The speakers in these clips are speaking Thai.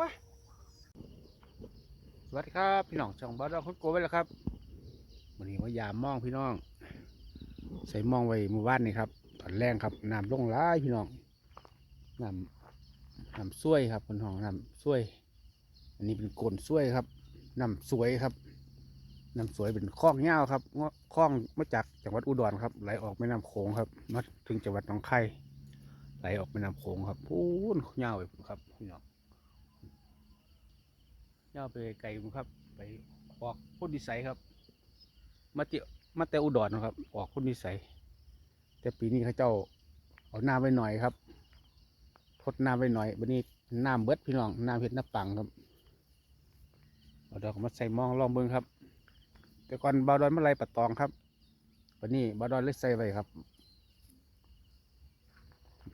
วะสวัสดีครับ พี่น้องช่องบ้านเราคนโกไว้แล้วครับวันนี้ว่ายามมองพี่น้อง ใส่มองไว้หมู่บ้านนี่ครับตอนแรงครับน้ำลงร้ายพี่น้องน้ำน้ำซ้วยครับคนห้องน้ำซ้วย อันนี้เป็นโกนซ้วยครับน้ำสวยครับน้ำสวยเป็นคลองเงาครับคลองมาจากจังหวัดอุดรครับ ไหลออกแม่น้ำโขงครับมาถึงจังหวัดหนองคายไหลออกแม่น้ำโขงครับพูนเงาวไปครับพี่น้อง เงาไปไก่ครับ ไปออกพุ่นดิสัยครับ มาเตมาแต่อุดรนะครับ ออกพุ่นดิสัย แต่ปีนี้เขาเจ้าเอาน้ำไว้หน่อยครับทดน้ำไว้หน่อยวันนี้น้ำเบิดพี่น้องน้ำเห็ดน้ำปังครับเอาดอกมาใส่มองลองเบิ้งครับ แต่ก่อนบาดอนมะไรปัดตองครับวันนี้บาดอนเล็กใส่ไว้ครับ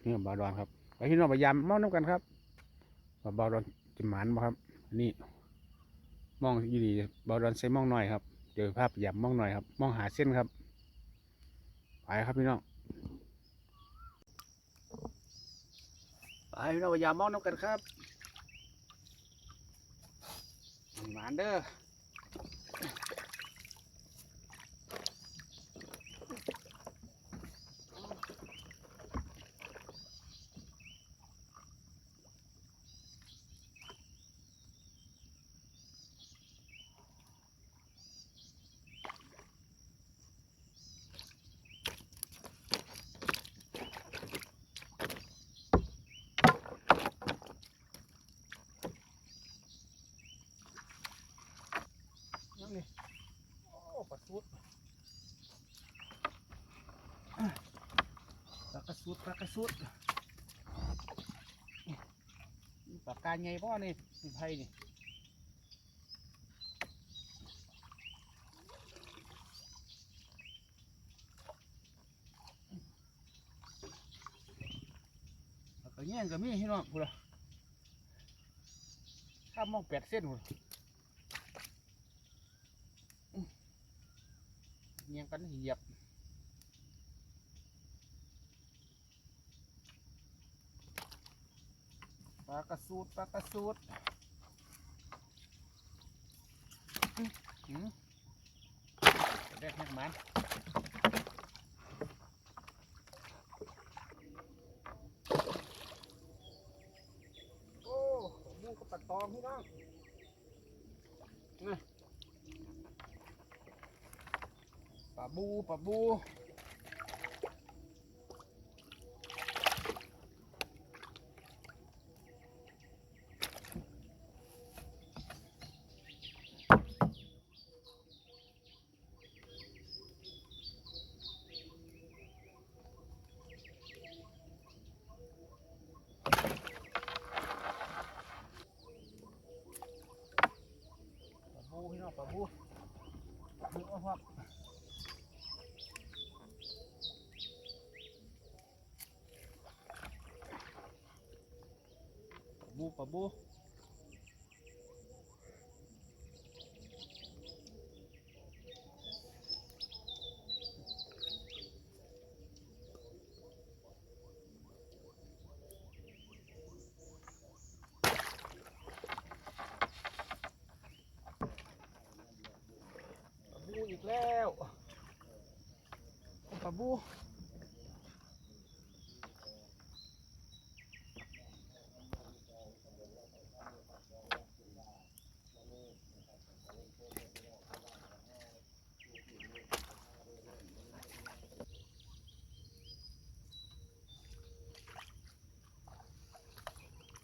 นี่บาดอนครับไปพี่น้องพยายามมองน้ำกันครับว่าบาดอนจะหมานบ่ครับนนี้ มองอยู่ดีบาวดอนใส่มองหน่อยครับเดี๋ยวภาพหยาบมองหน่อยครับ มองหาเส้นครับไปครับพี่น้องไปเราพยายามมองน้ำกันครับหมานเด้อนั่นนี่โอ้ปลาสุดอะ ปลากระสุดปลากากาใหญ่พ่อนี่นี่ไผ่นี่ปลากระแยก็มีพี่น้องพูดละข้ามมองแปดเส้นพูดเงี้ยกันเหยียบ ลากระสูดปลากระสูดอื้อหือแรกแหกมันโอ้บูกับปลาตองพี่น้องนี่ปลาบูปลาบูปลาบูพี่น้องปลาบูปลาบูเอาครับ ปลาบูปลาบูปลาบูอีกแล้ว ปลาบู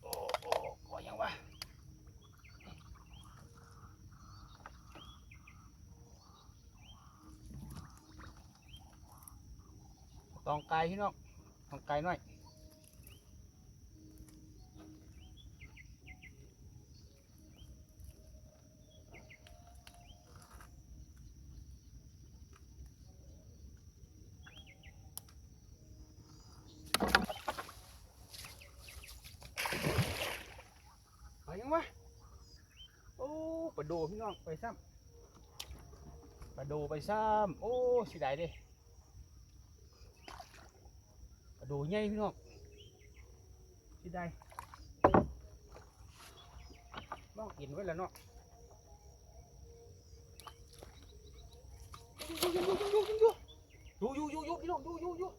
โอ้โอ้ก็ยังวะ ตองไก่พี่น้องตองไก่น้อยไปยังวะโอ้ปลาโดพี่น้องไปซ้ำปลาโดไปซ้ำโอ้สียดายเด้ ปลา โดูใหญ่พี่น้องที่ได้มองกินไว้แล้วเนาะอยู่อยู่อยู่อยู่อยู่พี่น้องอยู่อยู่อยู่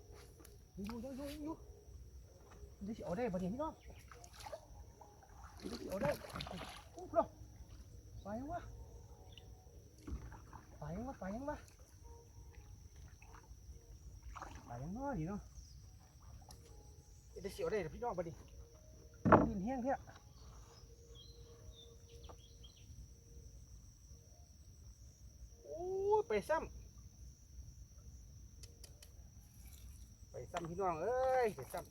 อยู่อยู่อยู่อยู่เดี๋ยวสิเอาได้ปะเนี่ยพี่น้องเดี๋ยวสิเอาได้โอ้พี่น้องไปยังวะไปยังวะไปยังวะไปยังน้อยนี่เนาะ เดี๋ยวสิเอาได้เดี๋ยวพี่น้องปะดิดินแห้งเท่าโอ้ยไปซ้ำไปซ้ำพี่น้องเอ้ยไปซ้ำ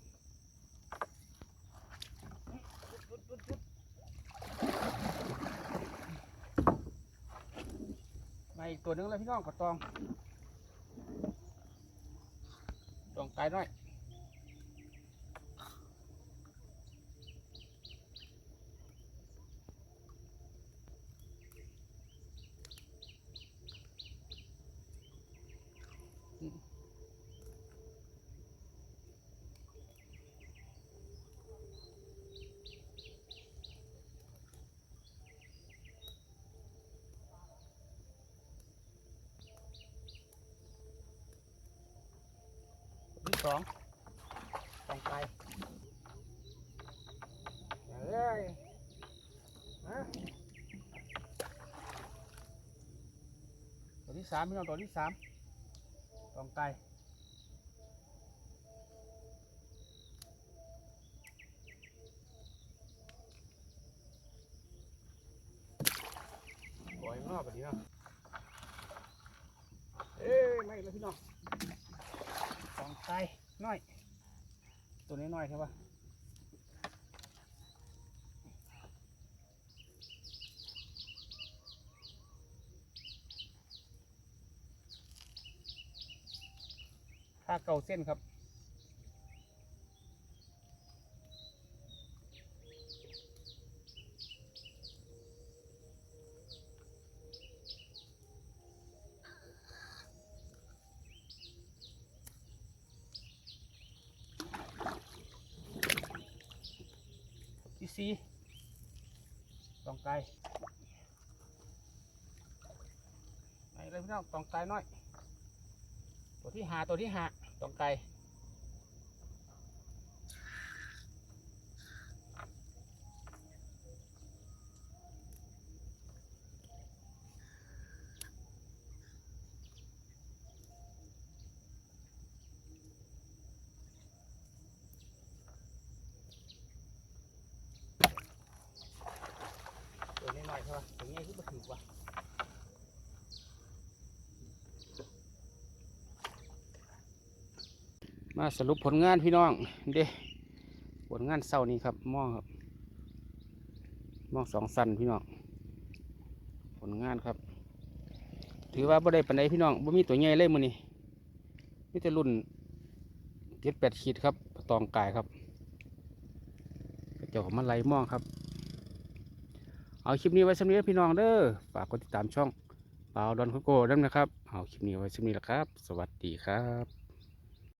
มาอีกตัวนึงแล้วพี่น้องกระตองตองไกลหน่อย สองตองไกลเอ้ยฮะตัวที่สามพี่น้องตัวที่สามตองไกลปล่อยมันออกไปดีเนาะเอ้ยไม่เลยพี่น้อง น้อย ตัวนี้น้อยใช่ปะถ้าเก่าเส้นครับ สี่ตองไก่ไหนเลยพี่น้องตองไก่น้อย ตัวที่หาตัวที่หาตองไก่ลตัวนี้น้อย ใช่ปะตัวนี้ที่มาถือว่ะมาสรุปผลงานพี่น้องเด้ผลงานเศร้านี้ครับมองครับมองสองสันพี่น้องผลงานครับ ถือว่าบ่ได้ปันใดพี่น้องบ่มีตัวใหญ่เลยมือนี้มีแต่รุ่นเจ็ดแปดขีดครับตองกายครับเจ้าของมาไล่มองครับ เอาคลิปนี้ไว้สำหรับพี่น้องเด้อฝากกดติดตามช่องเปาดอนคุโก้ด้วยนะครับ เอาคลิปนี้ไว้สำหรับนี้แหละครับ สวัสดีครับ